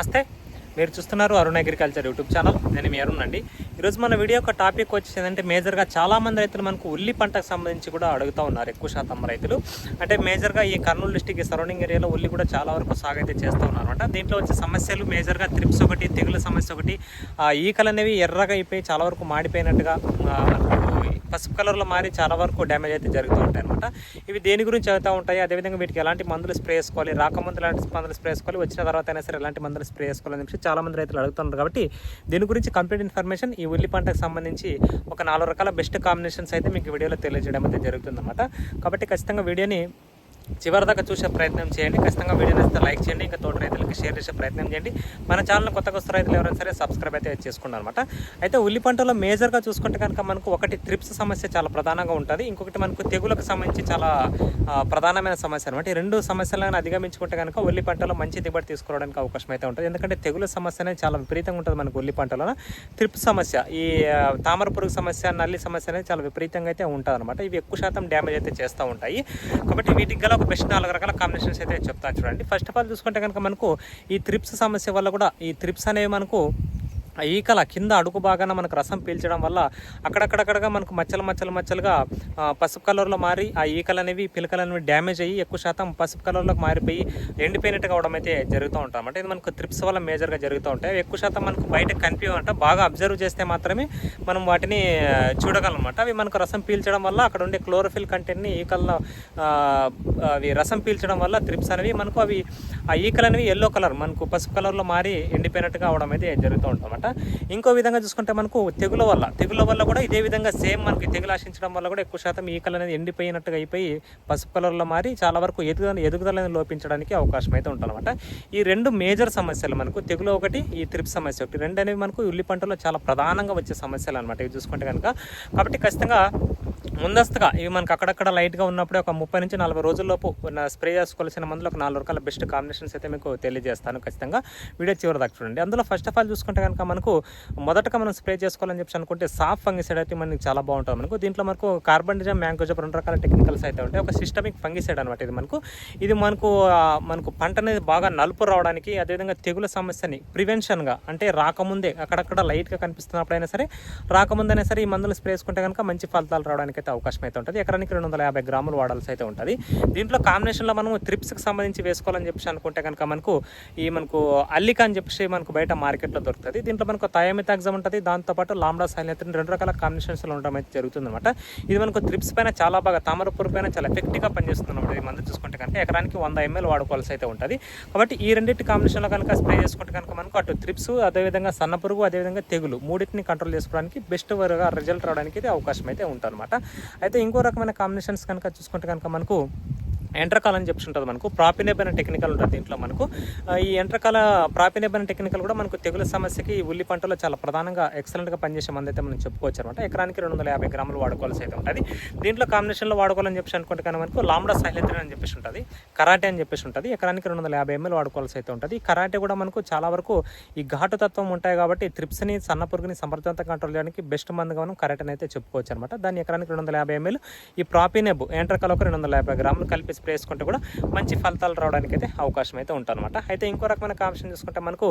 నమస్తే. మీరు చూస్తున్నారు అరుణ్ అగ్రికల్చర్ యూట్యూబ్ ఛానల్. నేను మీ అరుణ్ అండి. ఈరోజు మన వీడియో యొక్క టాపిక్ వచ్చేసిందంటే మేజర్గా చాలామంది రైతులు మనకు ఉల్లి పంటకు సంబంధించి కూడా అడుగుతూ ఉన్నారు ఎక్కువ శాతం రైతులు. అంటే మేజర్గా ఈ కర్నూలు డిస్టిక్ సరౌండింగ్ ఏరియాలో ఉల్లి కూడా చాలా వరకు సాగు అయితే చేస్తూ ఉన్నారు. అనమాట దీంట్లో వచ్చే సమస్యలు మేజర్గా త్రిప్స్ ఒకటి తెగుల సమస్య ఒకటి ఈకలు అనేవి ఎర్రగా అయిపోయి చాలా వరకు మాడిపోయినట్టుగా పసుపు కలర్లో మారి చాలా వరకు డ్యామేజ్ అయితే జరుగుతూ ఉంటాయి అనమాట ఇవి దేని గురించి అవుతూ ఉంటాయి? అదేవిధంగా వీటికి ఎలాంటి మందులు స్ప్రే చేసుకోవాలి? రాకముందు ఎలాంటి మందులు స్ప్రే చేసుకోవాలి? వచ్చిన తర్వాత అయినా సరే ఎలాంటి మందులు స్ప్రే చేసుకోవాలని చెప్పి చాలా మంది రైతులు అడుగుతున్నారు కాబట్టి దీని గురించి కంప్లీట్ ఇన్ఫర్మేషన్ ఈ ఉల్లి పంటకు సంబంధించి ఒక నాలుగు రకాల బెస్ట్ కాంబినేషన్స్ అయితే మీకు వీడియోలో తెలియజేయడం అయితే జరుగుతుందన్నమాట. కాబట్టి ఖచ్చితంగా వీడియోని చివరి దాకా చూసే ప్రయత్నం చేయండి. ఖచ్చితంగా వీడియో నచ్చితే లైక్ చేయండి. ఇంకా తోటి రైతులకి షేర్ చేసే ప్రయత్నం చేయండి. మన ఛానల్ కొత్తగా వస్తున్న రైతులు ఎవరైనా సరే సబ్స్క్రైబ్ అయితే చేసుకున్నారు అనమాట అయితే ఉల్లి పంటలో మేజర్గా చూసుకుంటే కనుక మనకు ఒకటి త్రిప్స్ సమస్య చాలా ప్రధానంగా ఉంటుంది. ఇంకొకటి మనకు తెగులకు సంబంధించి చాలా ప్రధానమైన సమస్య అనమాట ఈ రెండు సమస్యలను అధిగమించుకుంటే కనుక ఉల్లి పంటలో మంచి దిగుబడి తీసుకోవడానికి అవకాశం అయితే ఉంటుంది. ఎందుకంటే తెగుల సమస్య అనేది చాలా విపరీతంగా ఉంటుంది మనకు ఉల్లి పంటలో. త్రిప్స్ సమస్య ఈ తామర పురుగు సమస్య నల్లి సమస్య అనేది చాలా విపరీతంగా అయితే ఉంటుంది అనమాట ఇవి ఎక్కువ శాతం డ్యామేజ్ అయితే చేస్తూ ఉంటాయి. కాబట్టి వీటికి గల ఒక బెస్ట్ నాలుగు రకాల కాంబినేషన్స్ అయితే చెప్తాను చూడండి. ఫస్ట్ ఆఫ్ ఆల్ చూసుకుంటే కనుక మనకు ఈ త్రిప్స్ సమస్య వల్ల కూడా ఈ త్రిప్స్ అనేవి మనకు ఈకల కింద అడుగు భాగాన మనకు రసం పీల్చడం వల్ల అక్కడక్కడక్కడగా మనకు మచ్చలు మచ్చలు మచ్చలుగా పసుపు కలర్లో మారి ఆ ఈకలు అనేవి పిలకలు అనేవి డ్యామేజ్ అయ్యి ఎక్కువ శాతం పసుపు కలర్లోకి మారిపోయి ఎండిపోయినట్టుగా అవడం అయితే జరుగుతూ ఉంటాం. అంటే ఇది మనకు త్రిప్స్ వల్ల మేజర్గా జరుగుతూ ఉంటాయి. ఎక్కువ శాతం మనకు బయట కనిపించమంట బాగా అబ్జర్వ్ చేస్తే మాత్రమే మనం వాటిని ఆ, చూడగలం అవి మనకు రసం పీల్చడం వల్ల అక్కడ ఉండే క్లోరోఫిల్ కంటెంట్ని ఈకల్లో అవి రసం పీల్చడం వల్ల త్రిప్స్ అనేవి మనకు అవి ఆ ఈకలు అనేవి ఎల్లో కలర్ మనకు పసుపు కలర్లో మారి ఎండిపోయినట్టుగా అవడం అయితే జరుగుతూ ఇంకో విధంగా చూసుకుంటే మనకు తెగుల వల్ల తెగుల వల్ల కూడా ఇదే విధంగా సేమ్ మనకి తెగులు ఆశించడం వల్ల కూడా ఎక్కువ శాతం ఈకలు అనేది ఎండిపోయినట్టుగా అయిపోయి పసుపు కలర్లో మారి చాలా వరకు ఎదుగుదల ఎదుగుదలని లోపించడానికి అవకాశం అయితే ఉంటుందన్నమాట. ఈ రెండు మేజర్ సమస్యలు మనకు తెగులు ఒకటి ఈ త్రిప్ సమస్య ఒకటి. రెండు అనేవి మనకు ఉల్లి పంటలో చాలా ప్రధానంగా వచ్చే సమస్యలు అనమాట ఇవి చూసుకుంటే కనుక. కాబట్టి ఖచ్చితంగా ముందస్తుగా ఇవి మనకు అక్కడక్కడ లైట్గా ఉన్నప్పుడే ఒక ముప్పై నుంచి నలభై రోజుల్లోపు స్ప్రే చేసుకోవాల్సిన మందులు ఒక నాలుగు రకాల బెస్ట్ కాంబినేషన్స్ అయితే మీకు తెలియజేస్తాను ఖచ్చితంగా. వీడియో చివరి దాకా చూడండి. అందులో ఫస్ట్ ఆఫ్ ఆల్ చూసుకుంటే కనుక మనకు మొదటగా మనం స్ప్రే చేసుకోవాలని చెప్పి అనుకుంటే సాఫ్ ఫంగిసైడ్ అయితే మనకి చాలా బాగుంటుంది మనకు. దీంట్లో మనకు కార్బన్ డిజమ్ మ్యాంగోజప్ రెండు రకాల టెక్నికల్స్ అయితే ఉంటాయి. ఒక సిస్టమిక్ ఫంగిసైడ్ అనమాట ఇది మనకు. ఇది మనకు మనకు పంట అనేది బాగా నలుపు రావడానికి అదేవిధంగా తెగుల సమస్యని ప్రివెన్షన్గా అంటే రాకముందే అక్కడక్కడ లైట్గా కనిపిస్తున్నప్పుడైనా సరే రాకముందైనా సరే ఈ మందులు స్ప్రే చేసుకుంటే కనుక మంచి ఫలితాలు రావడానికి అయితే అవకాశం అయితే ఉంటుంది. ఎకరానికి రెండు వందల యాభై గ్రాములు వాడాల్సి అయితే ఉంటుంది. దీంట్లో కాంబినేషన్లో మనము త్రిప్స్కి సంబంధించి వేసుకోవాలని చెప్పేసి అనుకుంటే కనుక మనకు ఈ మనకు అల్లిక అని చెప్పేసి మనకు బయట మార్కెట్లో దొరుకుతుంది. దీంట్లో మనకు థయామితాగ్జమ్ ఉంటుంది. దాంతోపాటు లాంబ్డా సైలెత్రిన్ రెండు రకాల కాంబినేషన్స్లో ఉండడం అయితే జరుగుతుంది అనమాట ఇది మనకు త్రిప్స్ పైన చాలా బాగా తామరపూర్ పైన చాలా ఎఫెక్ట్గా పనిచేస్తుంది అనమాట ఈ మందు చూసుకుంటే కనుక ఎకరానికి వంద ఎంఎల్ వాడుకోవాల్సి అయితే ఉంటుంది. కాబట్టి ఈ రెండింటి కాంబినేషన్లో కనుక స్ప్రే చేసుకుంటే కనుక మనకు అటు త్రిప్స్ అదేవిధంగా సన్న పురుగు అదేవిధంగా తెగులు మూడింటిని కంట్రోల్ చేసుకోవడానికి బెస్ట్ వరగా రిజల్ట్ రావడానికి అయితే అవకాశం అయితే ఉంటుంది అనమాట అయితే ఇంకో రకమైన కాంబినేషన్స్ కనుక చూసుకుంటే కనుక మనకు ఎంట్రకాల్ అని చెప్పి ఉంటుంది మనకు. ప్రాపినేబ్ టెక్నికల్ ఉంటుంది దీంట్లో మనకు. ఈ ఎంట్రకాల ప్రాపినేబ్ టెక్నికల్ కూడా మనకు తెగుల సమస్యకి ఉల్లి పంటలో చాలా ప్రధానంగా ఎక్సలెంట్గా పనిచేసే మంది అయితే మనం చెప్పుకోవచ్చు అనమాట ఎకరానికి రెండు వందల యాభై గ్రాములు వాడుకోవాల్సి అయితే ఉంటుంది. దీంట్లో కాంబినేషన్లో వాడుకోవాలని చెప్పేసి అనుకుంటే కానీ మనకు లాంబ్డా సైలెత్రిన్ అని చెప్పేసి ఉంటుంది కరాటే అని చెప్పేసి ఉంటుంది. ఎకరానికి రెండు వందల యాభై ఎంఎల్ వాడుకోవాల్సి అయితే ఉంటుంది. కరాటే కూడా మనకు చాలా వరకు ఈ ఘాటు తత్వం ఉంటాయి కాబట్టి త్రిప్స్ని సన్న పురుగుని సమర్థవంతంగా కంట్రోల్ చేయడానికి బెస్ట్ మందుగా మనం కరాటేని అయితే చెప్పుకోవచ్చు అనమాట దాన్ని ఎకరానికి రెండు వందల యాభై ఎంఎల్ ఈ ప్రాపినెబ్ ఎంట్రకాల ఒక రెండు వందల యాభై గ్రాములు కలిపి స్ప్రే చేసుకుంటే కూడా మంచి ఫలితాలు రావడానికి అయితే అవకాశం అయితే ఉంటుందన్నమాట. అయితే ఇంకో రకమైన కాంపిషన్ చూసుకుంటే మనకు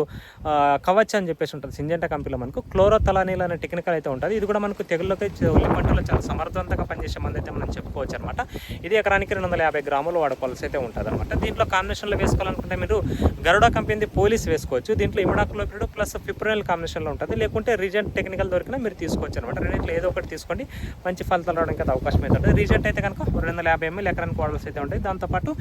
కవచ్ అని చెప్పేసి ఉంటుంది. సింజెంటా కంపెనీలో మనకు క్లోరోతలానీల్ అనే టెక్నికల్ అయితే ఉంటుంది. ఇది కూడా మనకు తెగుళ్ళకి ఉల్లి పంటలో చాలా సమర్థవంతంగా పనిచేసే మంది అయితే మనం చెప్పుకోవచ్చు అనమాట ఇది ఎకరానికి రెండు వందల యాభై గ్రాములు వాడుకోవాల్సి అయితే ఉంటుంది అనమాట దీంట్లో కాంబినేషన్లో వేసుకోవాలనుకుంటే మీరు గరుడ కంపెనీ పోలీస్ వేసుకోవచ్చు. దీంట్లో ఇమిడాక్లోపిడ్ ప్లస్ ఫిప్రోనల్ కాంబినేషన్లో ఉంటుంది. లేకుంటే రీజెంట్ టెక్నికల్ దొరికినా మీరు తీసుకోవచ్చు అనమాట రెండింటిలో ఏదో ఒకటి తీసుకోండి. మంచి ఫలితాలు రావడానికి అయితే అవకాశం అయితే ఉంటుంది. రీజెంట్ అయితే కనుక రెండు వందల యాభై ఎంఎల్ ఎకరానికి వాడాల్సి అయితే ఉంటుంది. దాంతోపాటు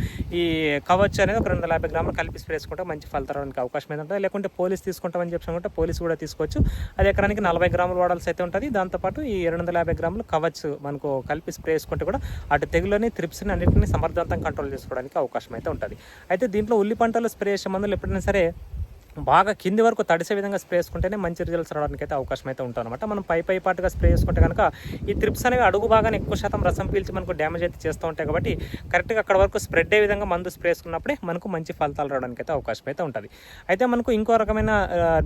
ఈ కవచ్ అనేది ఒక రెండు వందల యాభై గ్రాములు కలిపి స్ప్రే చేసుకుంటే మంచి ఫలితం రావడానికి అవకాశం అయితే ఉంటుంది? లేకుంటే పోలీస్ తీసుకుంటామని చెప్పి పోలీస్ కూడా తీసుకోవచ్చు. అది ఎకరానికి నలభై గ్రాములు వాడాల్సి అయితే ఉంటుంది. దాంతోపాటు ఈ రెండు వందల యాభై గ్రాములు కవచ్ మనకు కలిపి స్ప్రే చేసుకుంటే కూడా అటు తెగులని త్రిప్స్ని అన్నింటినీ సమర్థవంతంగా కంట్రోల్ చేసుకోవడానికి అవకాశం అయితే ఉంటుంది. అయితే దీంట్లో ఉల్లి పంటలు స్ప్రే చేసే మందులు ఎప్పుడైనా సరే బాగా కింది వరకు తడిసే విధంగా స్ప్రే చేసుకుంటేనే మంచి రిజల్ట్స్ రావడానికి అయితే అవకాశం అయితే ఉంటుంది అనమాట మనం పై పై పాటుగా స్ప్రే చేసుకుంటే కనుక ఈ త్రిప్స్ అనేవి అడుగు బాగానే ఎక్కువ శాతం రసం పీల్చి మనకు డ్యామేజ్ అయితే చేస్తూ ఉంటాయి కాబట్టి కరెక్ట్గా అక్కడ వరకు స్ప్రెడ్ అయ్యే విధంగా మందు స్ప్రే చేసుకున్నప్పుడే మనకు మంచి ఫలితాలు రావడానికి అయితే అవకాశం అయితే ఉంటుంది. అయితే మనకు ఇంకో రకమైన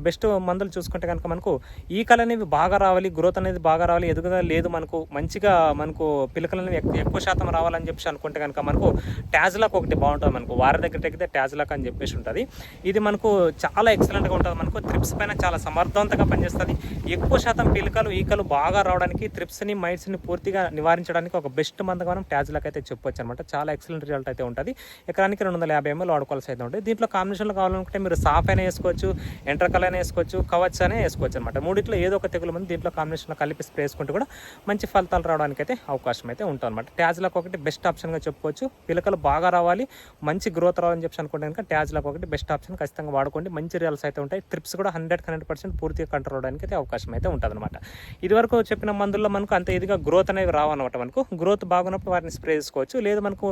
బెస్ట్ మందులు చూసుకుంటే కనుక మనకు ఈకలు అనేవి బాగా రావాలి గ్రోత్ అనేది బాగా రావాలి ఎదుగుదల లేదు మనకు మంచిగా మనకు పిలకలు అనేవి ఎక్కువ శాతం రావాలని చెప్పేసి అనుకుంటే కనుక మనకు ట్యాజ్లాక్ ఒకటి బాగుంటుంది మనకు. వారి దగ్గర ఎక్కితే ట్యాజ్లాక్ అని చెప్పేసి ఉంటుంది. ఇది మనకు చాలా చాలా ఎక్సలెంట్గా ఉంటుంది. మనకు త్రిప్స్ పైన చాలా సమర్థవంతంగా పనిచేస్తుంది. ఎక్కువ శాతం పిలకలు ఈకలు బాగా రావడానికి త్రిప్స్ని మైట్స్ని పూర్తిగా నివారించడానికి ఒక బెస్ట్ మందుగా మనం ట్యాజ్లకు అయితే చెప్పొచ్చు అనమాట చాలా ఎక్సలెంట్ రిజల్ట్ అయితే ఉంటుంది. ఎకరానికి రెండు వందల యాభై ఎంఎల్ వాడుకోవాల్సి అయితే ఉంటుంది. దీంట్లో కాంబినేషన్లో కావాలనుకుంటే మీరు సాఫ్ అయినా వేసుకోవచ్చు ఎంట్రకల్ అయినా వేసుకోవచ్చు కవచ్ అయినా వేసుకోవచ్చు అనమాట మూడిట్లో ఏదో ఒక తెగులు మంది దీంట్లో కాంబినేషన్లో కలిపి స్ప్రే వేసుకుంటే కూడా మంచి ఫలితాలు రావడానికి అయితే అవకాశం అయితే ఉంటుంది అనమాట ట్యాజ్లకు ఒకటి బెస్ట్ ఆప్షన్గా చెప్పుకోవచ్చు. పిలకలు బాగా రావాలి మంచి గ్రోత్ రావాలని చెప్పి అనుకుంటే కనుక ట్యాజ్లకు ఒకటి బెస్ట్ ఆప్షన్ ఖచ్చితంగా వాడుకోండి. మంచి రిజల్ట్స్ అయితే ఉంటాయి. ట్రిప్స్ కూడా హండ్రెడ్ హండ్రెడ్ పర్సెంట్ పూర్తిగా కంట్రోల్ అవడానికి అయితే అవకాశం అయితే ఉంటుంది అనమాట ఇదివరకు చెప్పిన మందుల్లో మనకు అంత ఇదిగా గ్రోత్ అనేవి రావన్నమాట మనకు. గ్రోత్ బాగున్నప్పుడు వాటిని స్ప్రే చేసుకోవచ్చు. లేదు మనకు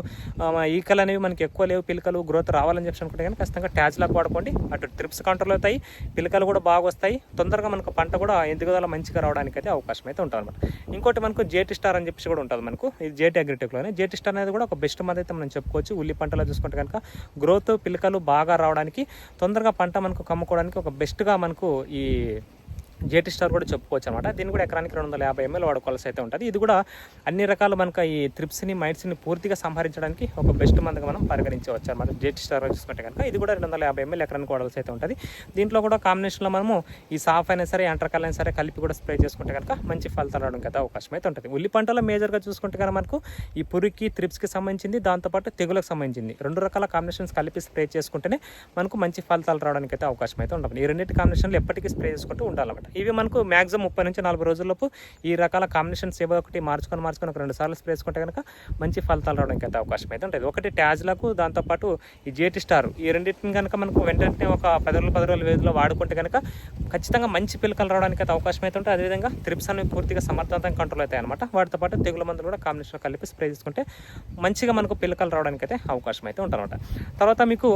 ఈకలు అనేవి మనకి ఎక్కువ లేవు. పిలకలు గ్రోత్ రావాలని చెప్పి అనుకుంటే కానీ ఖచ్చితంగా ట్యాజ్లకు వాడుకోండి. అటు ట్రిప్స్ కంట్రోల్ అవుతాయి. పిలకలు కూడా బాగా వస్తాయి. తొందరగా మనకు పంట కూడా ఎదుగుదల మంచిగా రావడానికి అయితే అవకాశం అయితే ఉంటుంది అనమాట ఇంకోటి మనకు జేటీ స్టార్ అని చెప్పేసి కూడా ఉంటుంది మనకు. ఇది జేటి అగ్రిటెక్లోనే జేటీ స్టార్ అనేది కూడా ఒక బెస్ట్ మంది అయితే మనం చెప్పుకోవచ్చు. ఉల్లి పంటలో చూసుకుంటే కనుక గ్రోత్ పిలకలు బాగా రావడానికి తొందరగా పంట మనకు కమ్ముకోవడానికి ఒక బెస్ట్గా మనకు ఈ జేటీ స్టార్ కూడా చెప్పుకోవచ్చు అనమాట దీన్ని కూడా ఎకరానికి రెండు వందల యాభై ఎంఎల్ వాడుకోవాల్సి అయితే ఉంటుంది. ఇది కూడా అన్ని రకాల మనకు ఈ త్రిప్స్ని మైట్స్ని పూర్తిగా సంహరించడానికి ఒక బెస్ట్ మందుగా మనం పరిగణించవచ్చు అనమాట జేటీ స్టార్ చూసుకుంటే కనుక ఇది కూడా రెండు వందల యాభై ఎంఎల్ ఎకరానికి వాడాల్సి అయితే ఉంటుంది. దీంట్లో కూడా కాంబినేషన్లో మనము ఈ సాఫ్ అయినా సరే ఎంటర్కాల్ అయినా సరే కలిపి కూడా స్ప్రే చేసుకుంటే కనుక మంచి ఫలితాలు రావడం కదా అవకాశం అయితే ఉంటుంది. ఉల్లి పంటలో మేజర్గా చూసుకుంటే కనుక మనకు ఈ పురికి త్రిప్స్కి సంబంధించింది దాంతోపాటు తెగులకు సంబంధించింది. రెండు రకాల కాంబినేషన్స్ కలిపి స్ప్రే చేసుకుంటేనే మనకు మంచి ఫలితాలు రావడానికి అయితే అవకాశం అయితే ఉంటుంది ఈ రెండింటి కాంబినేషన్లు ఎప్పటికీ స్ప్రే చేసుకుంటూ ఉండాలన్నమాట. ఇవి మనకు మ్యాక్సిమం ముప్పై నుంచి నలభై రోజుల్లోపు ఈ రకాల కాంబినేషన్స్ ఏవో ఒకటి మార్చుకొని మార్చుకొని ఒక రెండు సార్లు స్ప్రే చేసుకుంటే కనుక మంచి ఫలితాలు రావడానికి అయితే అవకాశం అయితే ఉంటుంది. ఒకటి ట్యాజ్లకు దాంతోపాటు ఈ జేటి స్టార్ ఈ రెండింటిని కనుక మనకు వెంటనే ఒక పది రోజులు పది రోజుల వేధిలో వాడుకుంటే కనుక ఖచ్చితంగా మంచి పిలకలు రావడానికి అయితే అవకాశం అయితే ఉంటుంది. అదేవిధంగా త్రిప్స్ అనేవి పూర్తిగా సమర్థవంతంగా కంట్రోల్ అవుతాయి అనమాట వాటితో పాటు తెగుల మందులు కూడా కాంబినేషన్ కలిపి స్ప్రే చేసుకుంటే మంచిగా మనకు పిలకలు రావడానికి అయితే అవకాశం అయితే ఉంటుందన్నమాట తర్వాత మీకు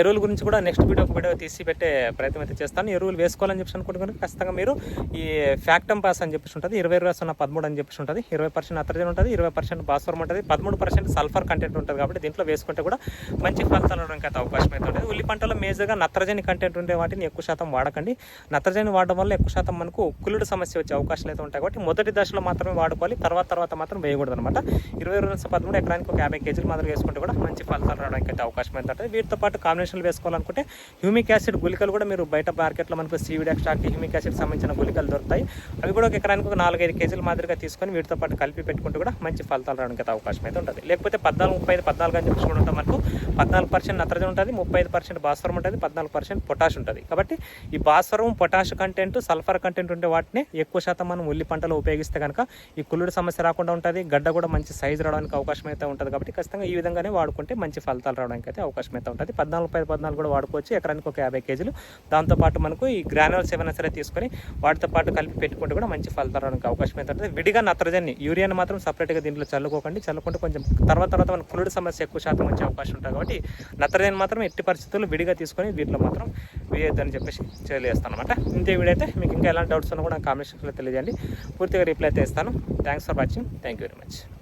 ఎరువుల గురించి కూడా నెక్స్ట్ వీడియో ఒక వీడియో తీసి పెట్టే ప్రయత్నం అయితే చేస్తాను. ఎరువులు వేసుకోవాలని చెప్పి అనుకుంటున్నాను. ఖచ్చితంగా మీరు ఈ ఫ్యాక్టమ్ పాస్ అని చెప్పేసి ఉంటుంది ఇరవై ఇరవై సున్నా పదమూడు అని చెప్పేసి ఉంటుంది. ఇరవై పర్సెంట్ నత్రజన్ ఉంటుంది ఇరవై పర్సెంట్ భాస్వరం ఉంటుంది పదమూడు పర్సెంట్ సల్ఫర్ కంటెంట్ ఉంటుంది కాబట్టి దీంట్లో వేసుకుంటే కూడా మంచి ఫలితాలు రావడానికి అయితే అవకాశం అయితే ఉంటుంది. ఉల్లి పంటలో మేజర్గా నత్రజని కంటెంట్ ఉండే వాటిని ఎక్కువ శాతం వాడకండి. నత్రజని వాడడం వల్ల ఎక్కువ శాతం మనకు కుళ్ళుడు సమస్య వచ్చే అవకాశాలు అయితే ఉంటాయి కాబట్టి మొదటి దశలో మాత్రమే వాడుకోవాలి తర్వాత తర్వాత మాత్రం వేయకూడదు అనమాట ఇరవై ఇరవై పదమూడు ఎకరానికి ఒక యాభై కేజీలు మాత్రం వేసుకుంటే కూడా మంచి ఫలితాలు రావడానికి అయితే అవకాశం అయితే ఉంటుంది. వీటితో పాటు కాంబినేషన్లు వేసుకోవాలనుకుంటే హ్యూమిక్ యాసిడ్ గుళికలు కూడా మీరు బయట మార్కెట్లో మనకు సీవిడ్ ఎక్స్ట్రాక్ట్ హ్యూమిక్ యాసిడ్ సంబంధించిన గుళికలు దొరుకుతాయి. అవి కూడా ఒక ఎకరానికి ఒక నాలుగైదు కేజీల మాదిరిగా తీసుకొని వీటితో పాటు కలిపి పెట్టుకుంటే కూడా మంచి ఫలితాలు రావడానికి అయితే అవకాశం అయితే ఉంటుంది. లేకపోతే పద్నాలుగు ముప్పై ఐదు పద్నాలుగు అని చెప్పి కూడా మనకు. పద్నాలుగు పర్సెంట్ నత్రజన్ ఉంటుంది ముప్పై ఐదు పర్సెంట్ భాస్వరం ఉంటుంది పద్నాలుగు పర్సెంట్ పొటాష్ ఉంటుంది. కాబట్టి ఈ భాస్వరం పొటాష్ కంటెంట్ సల్ఫర్ కంటెంట్ ఉండే వాటిని ఎక్కువ శాతం మనం ఉల్లి పంటలో ఉపయోగిస్తే కనుక ఈ కుళ్ళుడు సమస్య రాకుండా ఉంటుంది. గడ్డ కూడా మంచి సైజు రావడానికి అవకాశం అయితే ఉంటుంది. కాబట్టి ఖచ్చితంగా ఈ విధంగానే వాడుకుంటే మంచి ఫలితాలు రావడానికి అయితే అవకాశం అయితే ఉంటుంది. పద్నాలుగు పది పద్నాలుగు కూడా వాడుకోవచ్చు. ఎకరానికి ఒక యాభై కేజీలు. దాంతోపాటు మనకు ఈ గ్రానువల్స్ ఏమైనా సరే తీసుకొని వాటితో పాటు కలిపి పెట్టుకుంటే కూడా మంచి ఫలితాలు రావడానికి అవకాశం అయితే విడిగా నత్రజని యూరియాని మాత్రం సపరేట్గా దీంట్లో చల్లుకోకండి. చల్లుకుంటే కొంచెం తర్వాత తర్వాత మనకు కుళ్ళుడు సమస్య ఎక్కువ శాతం వచ్చే అవకాశం ఉంటుంది కాబట్టి నత్రజని మాత్రం ఎట్టి పరిస్థితుల్లో విడిగా తీసుకొని వీటిలో మాత్రం వేయొద్దని చెప్పేసి తెలియజేస్తాను అనమాట ఇంతే వీడైతే అయితే మీకు ఇంకా ఎలాంటి డౌట్స్ ఉన్నా కూడా కామెంట్ సెక్షన్లో తెలియజేయండి. పూర్తిగా రిప్లై అయితే ఇస్తాను. Thanks for watching thank you very much